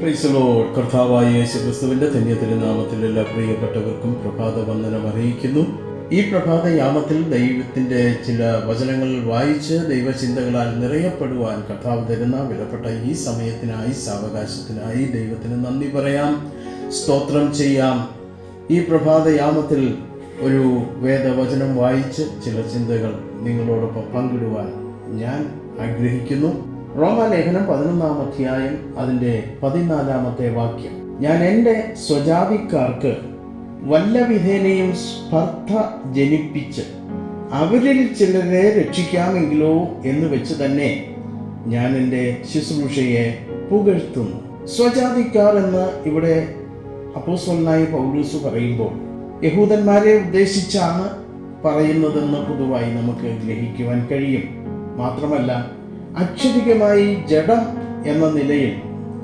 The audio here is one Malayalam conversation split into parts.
ക്രൈസ്തലോ കർത്താവായ യേശു ക്രിസ്തുവിന്റെ ധന്യത്തിരുനാമത്തിൽ എല്ലാ പ്രിയപ്പെട്ടവർക്കും പ്രഭാത വന്ദനം അറിയിക്കുന്നു. ഈ പ്രഭാത യാമത്തിൽ ദൈവത്തിന്റെ ചില വചനങ്ങൾ വായിച്ച് ദൈവചിന്തകളാൽ നിറയപ്പെടുവാൻ കർത്താവ് തരുന്ന വിലപ്പെട്ട ഈ സമയത്തിനായി സാവകാശത്തിനായി ദൈവത്തിന് നന്ദി പറയാം. സ്തോത്രം ചെയ്യാം. ഈ പ്രഭാത യാമത്തിൽ ഒരു വേദവചനം വായിച്ച് ചില ചിന്തകൾ നിങ്ങളോടൊപ്പം പങ്കിടുവാൻ ഞാൻ ആഗ്രഹിക്കുന്നു. റോമാലേഖനം പതിനൊന്നാം അധ്യായം അതിന്റെ പതിനാലാമത്തെ വാക്യം. ഞാൻ എന്റെ സ്വജാതിക്കാർക്ക് വല്ല വിധേനയും സ്പർദ്ധ ജനിപ്പിച്ച് അവരിൽ ചിലരെ രക്ഷിക്കാമെങ്കിലോ എന്ന് വെച്ച് തന്നെ ഞാൻ എന്റെ ശുശ്രൂഷയെ പുകഴ്ത്തുന്നു. സ്വജാതിക്കാർ എന്ന് ഇവിടെ അപ്പോസ്വലനായ പൗലൂസ് പറയുമ്പോൾ യഹൂദന്മാരെ ഉദ്ദേശിച്ചാണ് പറയുന്നതെന്ന് പൊതുവായി നമുക്ക് ഗ്രഹിക്കുവാൻ കഴിയും. മാത്രമല്ല അക്ഷരികമായി ജഡം എന്ന നിലയിൽ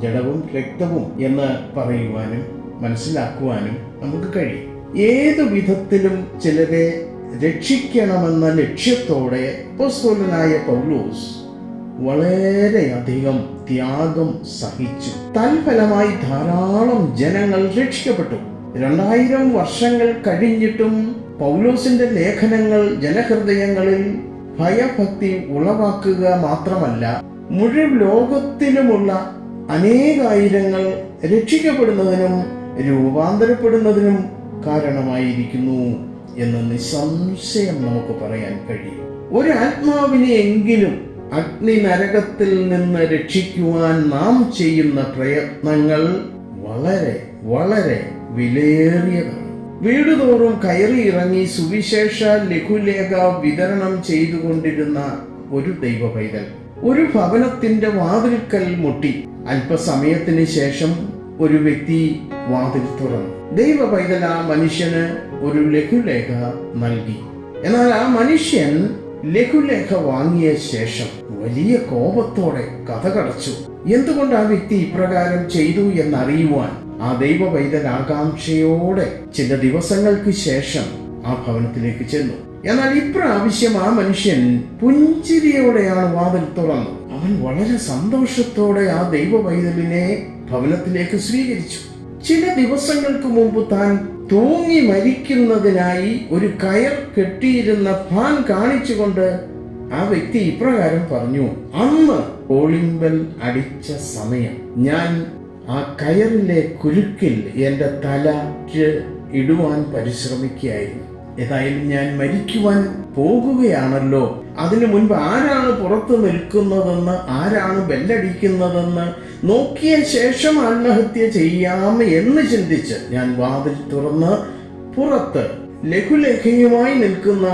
ജഡവും രക്തവും എന്ന് പറയുവാനും മനസ്സിലാക്കുവാനും നമുക്ക് കഴിയും. ഏതു വിധത്തിലും ചിലരെ രക്ഷിക്കണമെന്ന ലക്ഷ്യത്തോടെ അപ്പോസ്തലനായ പൗലോസ് വളരെയധികം ത്യാഗം സഹിച്ചു. തൽഫലമായി ധാരാളം ജനങ്ങൾ രക്ഷിക്കപ്പെട്ടു. രണ്ടായിരം വർഷങ്ങൾ കഴിഞ്ഞിട്ടും പൗലോസിന്റെ ലേഖനങ്ങൾ ജനഹൃദയങ്ങളിൽ ഭയഭക്തി ഉളവാക്കുക മാത്രമല്ല മുഴുവൻ ലോകത്തിലുമുള്ള അനേകായിരങ്ങൾ രക്ഷിക്കപ്പെടുന്നതിനും രൂപാന്തരപ്പെടുന്നതിനും കാരണമായിരിക്കുന്നു എന്ന് നിസ്സംശയം നമുക്ക് പറയാൻ കഴിയും. ഒരു ആത്മാവിനെ എങ്കിലും അഗ്നി നരകത്തിൽ നിന്ന് രക്ഷിക്കുവാൻ നാം ചെയ്യുന്ന പ്രയത്നങ്ങൾ വളരെ വളരെ വിലയേറിയതാണ്. വീടുതോറും കയറി ഇറങ്ങി സുവിശേഷ ലഘുലേഖ വിതരണം ചെയ്തുകൊണ്ടിരുന്ന ഒരു ദൈവ പൈതൽ ഒരു ഭവനത്തിന്റെ വാതിൽക്കൽ മുട്ടി. അല്പസമയത്തിന് ശേഷം ഒരു വ്യക്തി വാതിൽ തുറന്നു. ദൈവ പൈതൽ ആ മനുഷ്യന് ഒരു ലഘുലേഖ നൽകി. എന്നാൽ ആ മനുഷ്യൻ ലഘുലേഖ വാങ്ങിയ ശേഷം വലിയ കോപത്തോടെ കഥ കടച്ചു. എന്തുകൊണ്ട് ആ വ്യക്തി ഇപ്രകാരം ചെയ്തു എന്നറിയുവാൻ ആ ദൈവ പൈതൽ ആകാംക്ഷയോടെ ചില ദിവസങ്ങൾക്ക് ശേഷം ആ ഭവനത്തിലേക്ക് ചെന്നു. എന്നാൽ ഇപ്രാവശ്യം ആ മനുഷ്യൻ പുഞ്ചിരിയോടെയാണ് വാതിൽ തുറന്നു അവൻ വളരെ സന്തോഷത്തോടെ ആ ദൈവ പൈതലിനെ ഭവനത്തിലേക്ക് സ്വീകരിച്ചു. ചില ദിവസങ്ങൾക്ക് മുമ്പ് താൻ തൂങ്ങി മരിക്കുന്നതിനായി ഒരു കയർ കെട്ടിയിരുന്ന ഫാൻ കാണിച്ചുകൊണ്ട് ആ വ്യക്തി ഇപ്രകാരം പറഞ്ഞു അന്ന് ഓളിമ്പൽ അടിച്ച സമയം ഞാൻ ആ കയറിലെ കുരുക്കിൽ എന്റെ തല ഇടുവാൻ പരിശ്രമിക്കുകയായിരുന്നു ഏതായാലും ഞാൻ മരിക്കുവാൻ പോകുകയാണല്ലോ. അതിനു മുൻപ് ആരാണ് പുറത്തു നിൽക്കുന്നതെന്ന് ആരാണ് ബെല്ലടിക്കുന്നതെന്ന് നോക്കിയ ശേഷം ആത്മഹത്യ ചെയ്യാം എന്ന് ചിന്തിച്ച് ഞാൻ വാതിൽ തുറന്ന് പുറത്ത് ലഘുലേഖയുമായി നിൽക്കുന്ന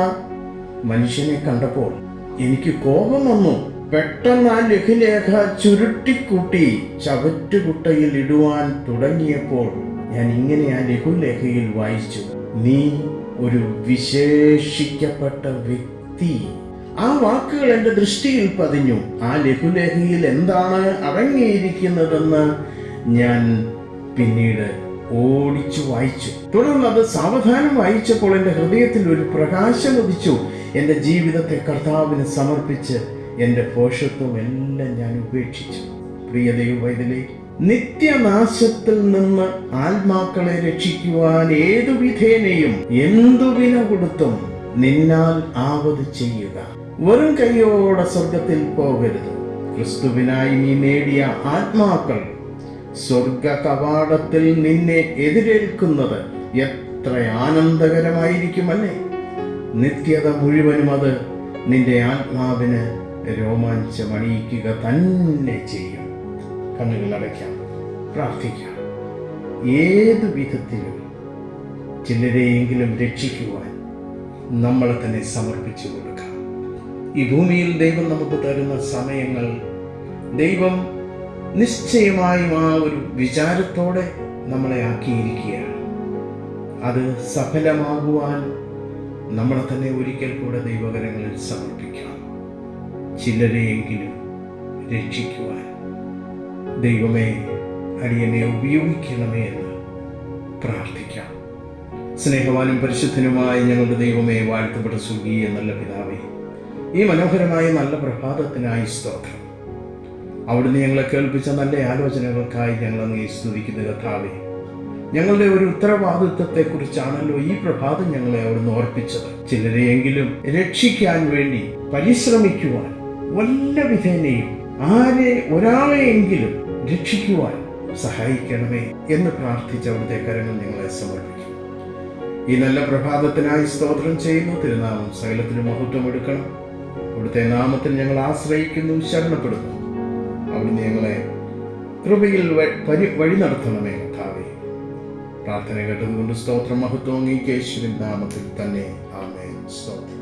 മനുഷ്യനെ കണ്ടപ്പോൾ എനിക്ക് കോപം വന്നു. പെട്ടെന്ന് ആ ലഘുലേഖ ചുരുട്ടിക്കൂട്ടി ചവറ്റുകുട്ടയിൽ ഇടുവാൻ തുടങ്ങിയപ്പോൾ ഞാൻ ഇങ്ങനെ ആ ലഘുലേഖയിൽ വായിച്ചു. നീ ഒരു വിശേഷിക്കപ്പെട്ട വ്യക്തി. ആ വാക്കുകൾ എന്റെ ദൃഷ്ടിയിൽ പതിഞ്ഞു. ആ ലഘുലേഖയിൽ എന്താണ് അടങ്ങിയിരിക്കുന്നതെന്ന് ഞാൻ പിന്നീട് ഓടിച്ചു വായിച്ചു. തുടർന്ന് അത് സാവധാനം വായിച്ചപ്പോൾ എന്റെ ഹൃദയത്തിൽ ഒരു പ്രകാശം ഉദിച്ചു. എന്റെ ജീവിതത്തെ കർത്താവിന് സമർപ്പിച്ച് എന്റെ പോഷത്വം എല്ലാം ഞാൻ ഉപേക്ഷിച്ചു. പ്രിയ ദൈവവൈതലേ നിത്യനാശത്തിൽ നിന്ന് ആത്മാക്കളെ രക്ഷിക്കുവാൻ ഏതു വിധേനയും എന്തു വില കൊടുത്തും നിന്നാൽ ആവത് ചെയ്യുക. വെറും കൈയോടെ സ്വർഗത്തിൽ പോകരുത്. ക്രിസ്തുവിനായി നീ നേടിയ ആത്മാക്കൾ സ്വർഗ കവാടത്തിൽ നിന്നെ എതിരേൽക്കുന്നത് എത്ര ആനന്ദകരമായിരിക്കുമല്ലേ? നിത്യത മുഴുവനും അത് നിന്റെ ആത്മാവിന് രോമാഞ്ചമണിയിക്കുക തന്നെ ചെയ്യും. കണ്ണുകൾ അടയ്ക്കാം പ്രാർത്ഥിക്കാം. ഏത് വിധത്തിലും ചിലരെയെങ്കിലും രക്ഷിക്കുവാൻ നമ്മളെ തന്നെ സമർപ്പിച്ചു കൊടുക്കാം. ഈ ഭൂമിയിൽ ദൈവം നമുക്ക് തരുന്ന സമയങ്ങൾ ദൈവം നിശ്ചയമായും ആ ഒരു വിചാരത്തോടെ നമ്മളെ ആക്കിയിരിക്കുകയാണ്. അത് സഫലമാകുവാൻ നമ്മളെ തന്നെ ഒരിക്കൽ കൂടെ ദൈവകരങ്ങളിൽ സമർപ്പിക്കാം. ചിലരെയെങ്കിലും രക്ഷിക്കുവാൻ. ദൈവമേ അടിയനെ ഉപയോഗിക്കണമേ എന്ന് പ്രാർത്ഥിക്കാം. സ്നേഹവാനും പരിശുദ്ധനുമായ ഞങ്ങളുടെ ദൈവമേ വാഴ്ത്തപ്പെട്ട സ്വർഗീയ നല്ല പിതാവേ ഈ മനോഹരമായ നല്ല പ്രഭാതത്തിനായി സ്തോത്രം. അവിടുന്ന് ഞങ്ങളെ കേൾപ്പിച്ച നല്ല ആലോചനകൾക്കായി ഞങ്ങൾ അങ്ങേ സ്തുതിക്കുന്ന കഥാവേ ഞങ്ങളുടെ ഒരു ഉത്തരവാദിത്വത്തെക്കുറിച്ചാണല്ലോ ഈ പ്രഭാതം ഞങ്ങളെ അവിടുന്ന് ഓർപ്പിച്ചത്. ചിലരെയെങ്കിലും രക്ഷിക്കാൻ വേണ്ടി പരിശ്രമിക്കുവാൻ വല്ല വിധേനയും ആരെ ഒരാളെയെങ്കിലും രക്ഷിക്കുവാൻ സഹായിക്കണമേ എന്ന് പ്രാർത്ഥിച്ച് അവിടുത്തെ കരങ്ങൾ നിങ്ങളെ സമർപ്പിക്കും. ഈ നല്ല പ്രഭാതത്തിനായി സ്തോത്രം ചെയ്യുന്നു. തിരുനാമം സകലത്തിന് മഹത്വം എടുക്കണം. അവിടുത്തെ നാമത്തിൽ ഞങ്ങൾ ആശ്രയിക്കുന്നു ശരണപ്പെടുന്നു. അവിടുന്ന് ഞങ്ങളെ കൃപയിൽ വഴി നടത്തണമേ കർത്താവേ. പ്രാർത്ഥന കേട്ടതുകൊണ്ട് സ്തോത്രം മഹത്വം ഈ കേശുവിൻ നാമത്തിൽ തന്നെ. ആമേ സ്തോത്രം.